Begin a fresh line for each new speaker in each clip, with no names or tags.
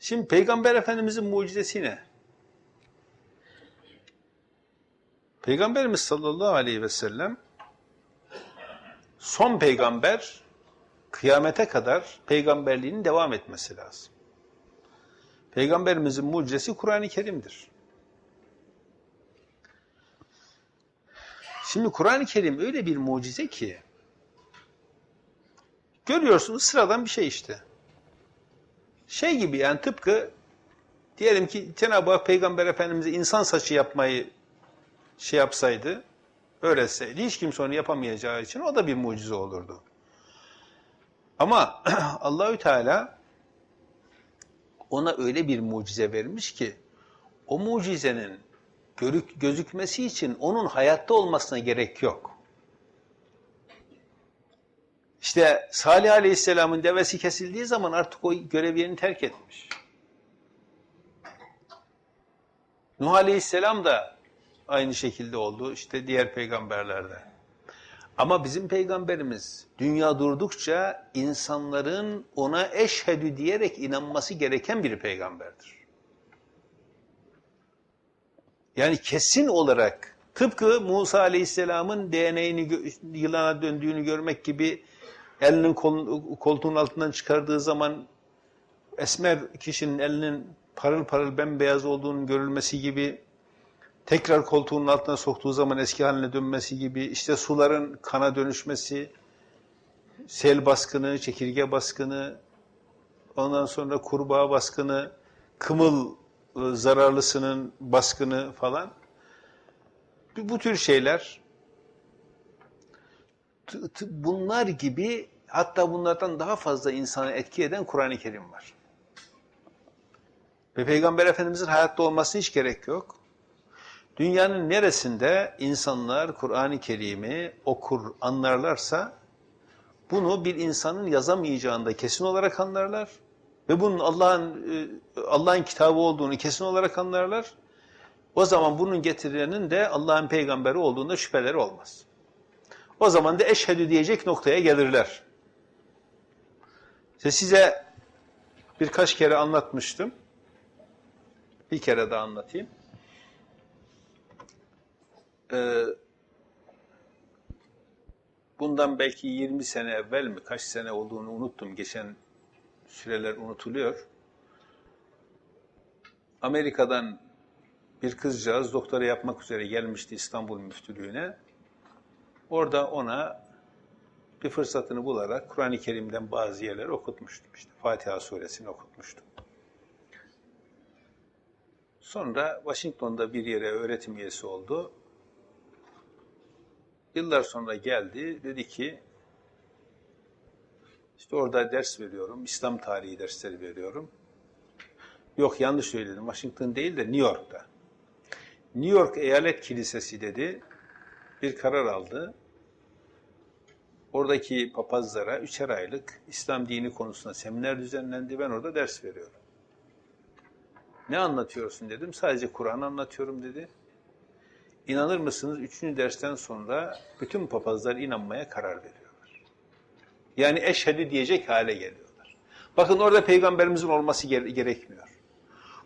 Şimdi Peygamber Efendimizin mucizesi ne? Peygamberimiz sallallahu aleyhi ve sellem son peygamber kıyamete kadar peygamberliğinin devam etmesi lazım. Peygamberimizin mucizesi Kur'an-ı Kerim'dir. Şimdi Kur'an-ı Kerim öyle bir mucize ki görüyorsunuz sıradan bir şey işte. Şey gibi yani tıpkı diyelim ki Cenab-ı Hak Peygamber Efendimiz'e insan saçı yapmayı şey yapsaydı, öğretseydi hiç kimse onu yapamayacağı için o da bir mucize olurdu. Ama Allahü Teala ona öyle bir mucize vermiş ki o mucizenin görük, gözükmesi için onun hayatta olmasına gerek yok. İşte Salih Aleyhisselam'ın devesi kesildiği zaman artık o görev yerini terk etmiş. Nuh Aleyhisselam da aynı şekilde oldu. İşte diğer peygamberlerde. Ama bizim peygamberimiz dünya durdukça insanların ona eşhedü diyerek inanması gereken bir peygamberdir. Yani kesin olarak tıpkı Musa Aleyhisselam'ın DNA'ni yılana döndüğünü görmek gibi elinin kol, koltuğun altından çıkardığı zaman esmer kişinin elinin parıl parıl bembeyaz olduğunu görülmesi gibi tekrar koltuğunun altına soktuğu zaman eski haline dönmesi gibi işte suların kana dönüşmesi, sel baskını, çekirge baskını, ondan sonra kurbağa baskını, kımıl ıı, zararlısının baskını falan. Bu tür şeyler bunlar gibi hatta bunlardan daha fazla insanı etki eden Kur'an-ı Kerim var. Ve Peygamber Efendimizin hayatta olması hiç gerek yok. Dünyanın neresinde insanlar Kur'an-ı Kerim'i okur, anlarlarsa bunu bir insanın yazamayacağını kesin olarak anlarlar ve bunun Allah'ın e, Allah'ın kitabı olduğunu kesin olarak anlarlar. O zaman bunun getirenin de Allah'ın peygamberi olduğunda şüpheleri olmaz. O zaman da eşhedü diyecek noktaya gelirler. İşte size birkaç kere anlatmıştım. Bir kere daha anlatayım. Ee, bundan belki 20 sene evvel mi, kaç sene olduğunu unuttum. Geçen süreler unutuluyor. Amerika'dan bir kızcağız doktora yapmak üzere gelmişti İstanbul Müftülüğü'ne. Orada ona bir fırsatını bularak Kur'an-ı Kerim'den bazı yerleri okutmuştum. İşte Fatiha suresini okutmuştum. Sonra Washington'da bir yere öğretim üyesi oldu. Yıllar sonra geldi, dedi ki, işte orada ders veriyorum, İslam tarihi dersleri veriyorum. Yok yanlış söyledim, Washington değil de New York'ta. New York Eyalet Kilisesi dedi, bir karar aldı. Oradaki papazlara üçer aylık İslam dini konusunda seminer düzenlendi. Ben orada ders veriyorum. Ne anlatıyorsun dedim. Sadece Kur'an anlatıyorum dedi. İnanır mısınız? Üçüncü dersten sonra bütün papazlar inanmaya karar veriyorlar. Yani eşhedü diyecek hale geliyorlar. Bakın orada peygamberimizin olması gerekmiyor.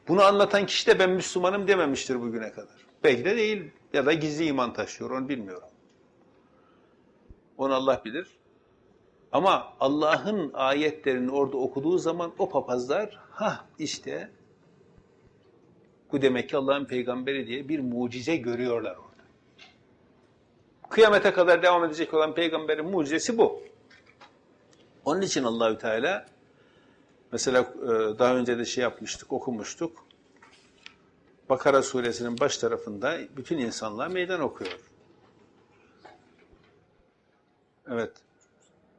Bunu anlatan kişi de ben Müslümanım dememiştir bugüne kadar. Belki de değil ya da gizli iman taşıyor onu bilmiyorum. Onu Allah bilir. Ama Allah'ın ayetlerini orada okuduğu zaman o papazlar ha işte bu demek ki Allah'ın peygamberi diye bir mucize görüyorlar orada. Kıyamete kadar devam edecek olan peygamberin mucizesi bu. Onun için Allahü Teala mesela e, daha önce de şey yapmıştık, okumuştuk. Bakara suresinin baş tarafında bütün insanlığa meydan okuyor. Evet.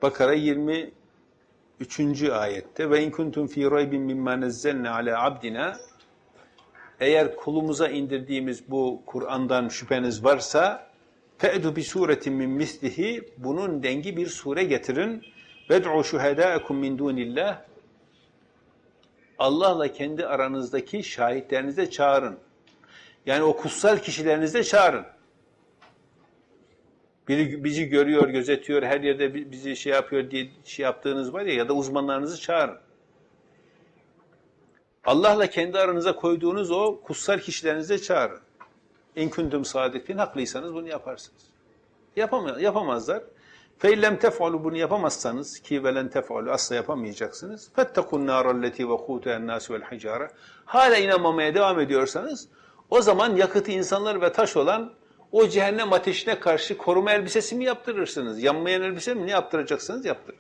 Bakara 23. ayette ve in kuntum fi raybin mimma nazzalna ala abdina eğer kulumuza indirdiğimiz bu Kur'an'dan şüpheniz varsa fe'du bi suretin min mislihi bunun dengi bir sure getirin ved'u şuhedâekum min dunillah Allah'la kendi aranızdaki şahitlerinize çağırın. Yani o kutsal kişilerinize çağırın. Biri bizi görüyor, gözetiyor, her yerde bizi şey yapıyor diye şey yaptığınız var ya ya da uzmanlarınızı çağırın. Allah'la kendi aranıza koyduğunuz o kutsal kişilerinize çağırın. İn kuntum haklıysanız bunu yaparsınız. Yapama, yapamazlar. Feillem tef'alu bunu yapamazsanız ki velen tef'alu asla yapamayacaksınız. Nârelleti ve kûte'en nâsü vel hicâre. Hala inanmamaya devam ediyorsanız o zaman yakıtı insanlar ve taş olan o cehennem ateşine karşı koruma elbisesi mi yaptırırsınız? Yanmayan elbise mi ne yaptıracaksınız yaptırın.